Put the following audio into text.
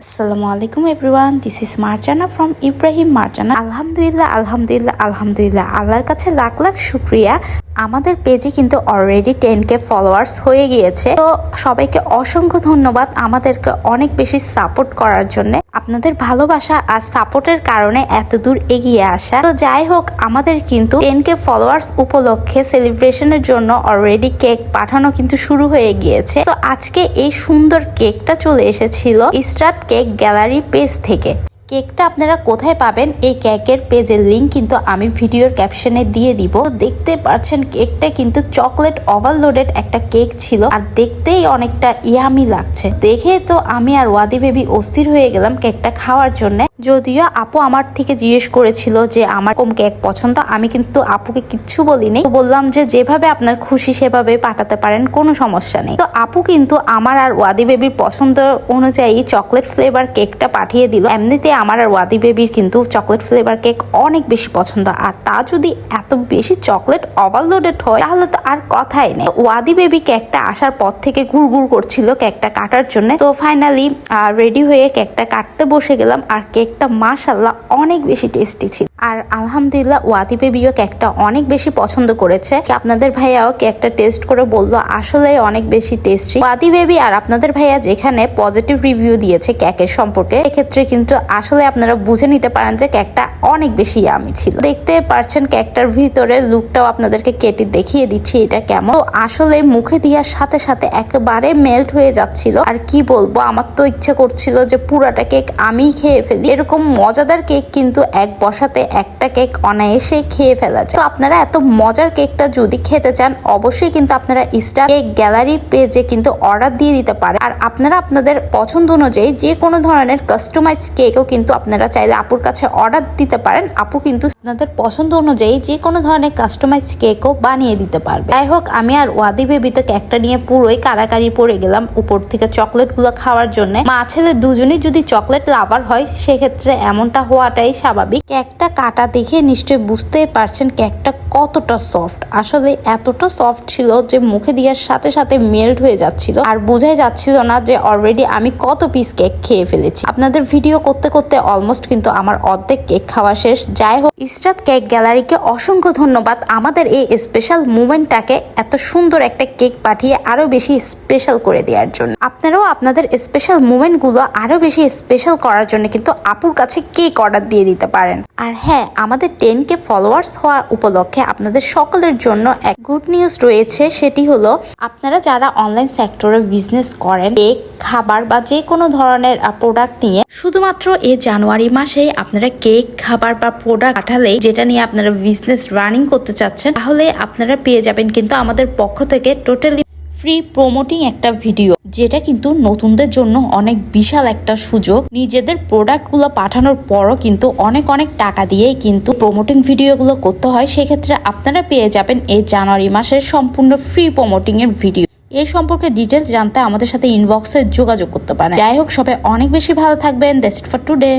আসসালামু আলাইকুম everyone this is Marjana from Ibrahim Marjana আলহামদুলিল্লাহ আলহামদুলিল্লাহ আলহামদুলিল্লাহ আল্লাহর কাছে লাখ লাখ শুক্রিয়া আমাদের পেজে কিন্তু অলরেডি টেন কে ফলোয়ার্স হয়ে গিয়েছে। তো সবাইকে অসংখ্য ধন্যবাদ আমাদেরকে অনেক বেশি সাপোর্ট করার জন্য। আপনাদের ভালোবাসা আর সাপোর্টের কারণে এত দূর এগিয়ে আসা। তো যাই হোক, আমাদের কিন্তু টেন কে ফলোয়ার্স উপলক্ষে সেলিব্রেশনের জন্য অলরেডি কেক পাঠানো কিন্তু শুরু হয়ে গিয়েছে। তো আজকে এই সুন্দর কেকটা চলে এসেছিল স্টার্ট কেক গ্যালারি পেজ থেকে। কেকটা আপনারা কোথায় পাবেন এই কেকের পেজের লিঙ্ক কিন্তু আমি ভিডিওর ক্যাপশনে দিয়ে দিব। দেখতে পাচ্ছেন কেকটা কিন্তু চকলেট ওভারলোডেড একটা কেক ছিল আর দেখতেই অনেকটা ইয়ামি লাগছে। দেখে তো আমি আর ওয়াদি বেবি অস্থির হয়ে গেলাম কেকটা খাওয়ার জন্য। যদিও আপু আমার থেকে জিজ্ঞেস করেছিল যে আমার কোন কেক পছন্দ, আমি কিন্তু আপুকে কিচ্ছু বলিনি। বললাম যে যেভাবে আপনার খুশি সেভাবে পাঠাতে পারেন, কোনো সমস্যা নেই। তো আপু কিন্তু আমার আর ওয়াদি বেবির পছন্দ অনুযায়ী চকলেট ফ্লেভার কেকটা পাঠিয়ে দিল। এমনিতে আমার আর ওয়াদি বেবির কিন্তু চকলেট ফ্লেভার কেক অনেক বেশি পছন্দ। আর তা যদি এত বেশি চকলেট ওভারলোডেড হয়, তাহলে তো আর কথাই নেই। ওয়াদি বেবি কেকটা আসার পর থেকে ঘুরঘুর করছিল কেকটা কাটার জন্য। তো ফাইনালি রেডি হয়ে কেকটা কাটতে বসে গেলাম। আর কেকটা মাসাল্লাহ অনেক বেশি টেস্টি ছিল। আর আলহামদুলিল্লাহ ওয়াদি বেবিও কেকটা অনেক বেশি পছন্দ করেছে। আপনাদের ভাইয়াও কেকটা টেস্ট করে বলল, আসলে অনেক বেশি টেস্টি। ওয়াদি বেবি আর আপনাদের ভাইয়া যেখানে পজিটিভ রিভিউ দিয়েছে কেকের সম্পর্কে, এক্ষেত্রে কিন্তু আসলে আপনারা বুঝে নিতে পারেন যে কেকটা অনেক বেশি আমি ছিল। দেখতে পারছেন কেকটার ভিতরে লুকটাও আপনাদেরকে কেটে দেখিয়ে দিচ্ছি এটা কেমন। আসলে মুখে দেওয়ার সাথে সাথে একেবারে মেল্ট হয়ে যাচ্ছিল। আর কি বলব, আমার তো ইচ্ছে করছিল যে পুরাটা কেক আমিই খেয়ে ফেলি। এরকম মজাদার কেক কিন্তু এক বসাতে একটা কেক অনায়াসে খেয়ে ফেলা যায়। তো আপনারা এত মজার কেকটা যদি খেতে চান, অবশ্যই কিন্তু আপনারা স্টার কেক গ্যালারি পেজে কিন্তু অর্ডার দিয়ে দিতে পারেন। আর আপনারা আপনাদের পছন্দ অনুযায়ী যে কোনো ধরনের কাস্টমাইজ কেকও কিন্তু আপনারা চাইলে আপুর কাছে অর্ডার দিতে পারেন। আপু কিন্তু আপনাদের পছন্দ অনুযায়ী যে কোনো ধরনের কাস্টমাইজ কেকও বানিয়ে দিতে পারবে। যাই হোক, আমি আর ওয়াদি বেবি তো কেকটা নিয়ে পুরোই কারাকারি পড়ে গেলাম উপর থেকে চকলেটগুলো খাওয়ার জন্য। মা ছেলে দুজনেই যদি চকলেট লাভার হয়, সেক্ষেত্রে এমনটা হওয়াটাই স্বাভাবিক। কেকটা কাটা দেখে নিশ্চয়ই বুঝতেই পারছেন কেকটা কতটা সফট আসলে এতটা সফট ছিল যে মুখে দেওয়ার সাথে সাথে মেল্ট হয়ে যাচ্ছিল। আর বোঝাই যাচ্ছিল না যে অলরেডি আমি কত পিস কেক খেয়ে ফেলেছি। আপনাদের ভিডিও করতে করতে অলমোস্ট কিন্তু আমার অর্ধেক কেক খাওয়া শেষ। যাই হোক ইস্টাত কেক গ্যালারিকে অসংখ্য ধন্যবাদ। আমাদের এই স্পেশাল মুমেন্টটাকে এত সুন্দর একটা কেক পাঠিয়ে আরও বেশি স্পেশাল করে দেওয়ার জন্য। আপনারাও আপনাদের স্পেশাল মুমেন্টগুলো আরও বেশি স্পেশাল করার জন্য কিন্তু আপুর কাছে কেক অর্ডার দিয়ে দিতে পারেন। আর হ্যাঁ আমাদের টেন কে ফলোয়ার্স হওয়ার উপলক্ষে আপনাদের সকলের জন্য এক গুড নিউজ রয়েছে, সেটি হলো আপনারা যারা অনলাইন সেক্টরে বিজনেস করেন কেক খাবার বা যে কোনো ধরনের প্রোডাক্ট নিয়ে, শুধুমাত্র এই জানুয়ারি মাসে আপনারা কেক খাবার বা প্রোডাক্ট পাঠালে যেটা নিয়ে আপনারা বিজনেস রানিং করতে চাচ্ছেন, তাহলে আপনারা পেয়ে যাবেন কিন্তু আমাদের পক্ষ থেকে টোটালি ফ্রি প্রমোটিং একটা ভিডিও যেটা কিন্তু নতুনদের জন্য অনেক বিশাল একটা সুযোগ। নিজেদের প্রোডাক্টগুলো পাঠানোর পরও কিন্তু অনেক অনেক টাকা দিয়েই কিন্তু প্রমোটিং ভিডিওগুলো করতে হয়। সেক্ষেত্রে আপনারা পেয়ে যাবেন এই জানুয়ারি মাসের সম্পূর্ণ ফ্রি প্রমোটিং এর ভিডিও এই সম্পর্কে ডিটেলস জানতে আমাদের সাথে ইনবক্সে যোগাযোগ করতে পারেন। যাই হোক, সবাই অনেক বেশি ভালো থাকবেন। For today.